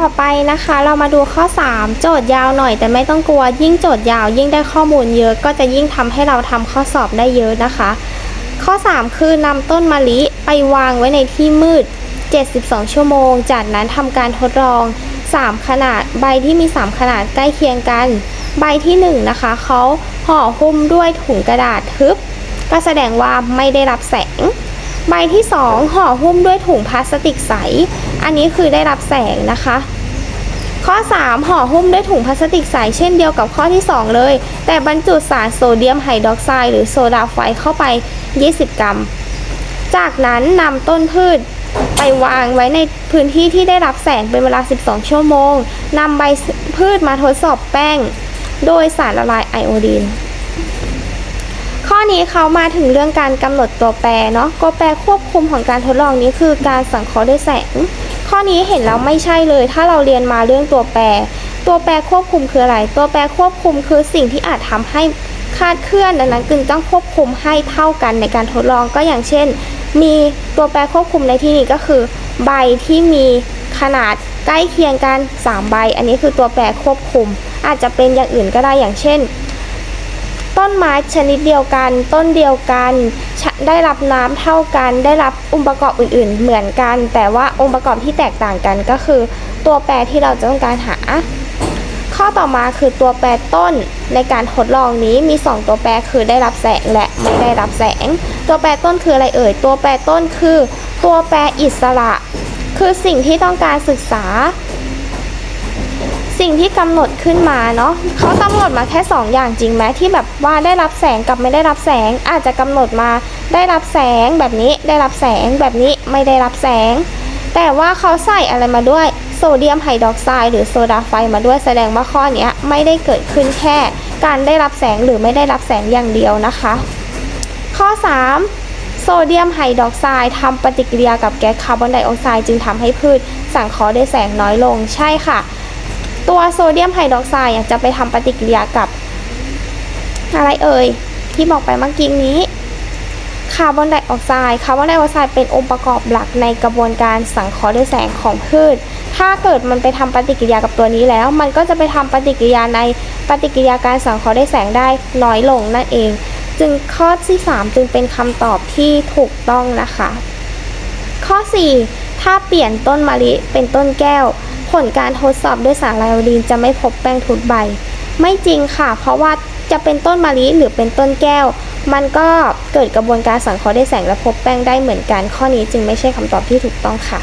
ต่อไปนะคะ เรามาดูข้อ 3 โจทย์ยาวหน่อย แต่ไม่ต้องกลัวยิ่งโจทย์ยาว ยิ่งได้ข้อมูลเยอะก็จะยิ่งทำให้เราทำข้อสอบได้เยอะนะคะ ข้อ 3 คือนำต้นมะลิไปวางไว้ในที่มืด 72 ชั่วโมง จากนั้นทำการทดลอง 3 ขนาดใบที่มี 3 ขนาดใกล้เคียงกัน ใบที่1นะคะเขาห่อหุ้มด้วยถุงกระดาษทึบ ก็แสดงว่าไม่ได้รับแสง ใบที่ 2 ห่อหุ้มด้วยถุงพลาสติกใส อันนี้คือได้รับแสงนะคะ ข้อ 3 ห่อหุ้มด้วยถุงพลาสติกใส เช่นเดียวกับข้อที่ 2 เลย แต่บรรจุสารโซเดียมไฮดรอกไซด์หรือโซดาไฟเข้าไป 20 กรัม จากนั้นนำต้นพืชไปวางไว้ในพื้นที่ที่ได้รับแสงเป็นเวลา 12 ชั่วโมงนำใบพืชมาทดสอบแป้ง โดยสารละลายไอโอดีน ข้อนี้เขามาถึงเรื่องการกำหนดตัวแปรเนาะตัวแปรควบคุมของการทดลองนี้คือการสังเคราะห์ด้วยแสง ข้อนี้เห็นแล้วไม่ใช่เลย ถ้าเราเรียนมาเรื่องตัวแปร ตัวแปรควบคุมคืออะไร ตัวแปรควบคุมคือสิ่งที่อาจทำให้คาดเคลื่อนดังนั้นจึงต้องควบคุมให้เท่ากันในการทดลองก็อย่างเช่น มีตัวแปรควบคุมในที่นี้ก็คือ ใบที่มีขนาดใกล้เคียงกัน 3 ใบ อันนี้คือตัวแปรควบคุม อาจจะเป็นอย่างอื่นก็ได้อย่างเช่น ต้นไม้ชนิดเดียวกัน ต้นเดียวกันได้รับน้ำเท่ากัน ได้รับองค์ประกอบอื่น ๆ เหมือนกัน แต่ว่าองค์ประกอบที่แตกต่างกันก็คือ ตัวแปรที่เราจะต้องการหา ข้อต่อมาคือตัวแปรต้นในการทดลองนี้มี 2 ตัวแปรคือได้รับแสงและไม่ได้รับแสง ตัวแปรต้นคืออะไรเอ่ย ตัวแปรต้นคือ ตัวแปรอิสระ คือสิ่งที่ต้องการศึกษา สิ่งที่กำหนดขึ้นมาเนาะเขากำหนดมาแค่ 2 อย่างจริงไหมที่แบบว่าได้รับแสงกับไม่ได้รับแสง อาจจะกำหนดมาได้รับแสงแบบนี้ได้รับแสงแบบนี้ไม่ได้รับแสง แต่ว่าเขาใส่อะไรมาด้วยโซเดียมไฮดรอกไซด์หรือโซดาไฟมาด้วยแสดงว่าข้อนี้ไม่ได้เกิดขึ้นแค่ การได้รับแสงหรือไม่ได้รับแสงอย่างเดียวนะคะ ข้อ 3โซเดียมไฮดรอกไซด์ทำปฏิกิริยากับแก๊สคาร์บอนไดออกไซด์จึงทำให้พืชสังเคราะห์ได้แสงน้อยลงใช่ค่ะ ตัวโซเดียมไฮดรอกไซด์จะไปทำปฏิกิริยากับ อะไรเอ่ย ที่บอกไปเมื่อกี้นี้คาร์บอนไดออกไซด์คาร์บอนไดออกไซด์เป็นองค์ประกอบหลักในกระบวนการสังเคราะห์ด้วยแสงของพืช ถ้าเกิดมันไปทำปฏิกิริยากับตัวนี้แล้ว มันก็จะไปทำปฏิกิริยาในปฏิกิริยาการสังเคราะห์ด้วยแสงได้น้อยลงนั่นเอง จึงข้อที่ 3 จึงเป็นคำตอบที่ถูกต้องนะคะ ข้อ 4 ถ้าเปลี่ยนต้นมะลิเป็นต้นแก้ว ผลการทดสอบด้วยสารไลโอดีนจะไม่พบแป้งทุดใบ ไม่จริงค่ะ เพราะว่าจะเป็นต้นมะลิหรือเป็นต้นแก้ว มันก็เกิดกระบวนการสังเคราะห์ด้วยแสงและพบแป้งได้เหมือนกัน ข้อนี้จึงไม่ใช่คำตอบที่ถูกต้องค่ะ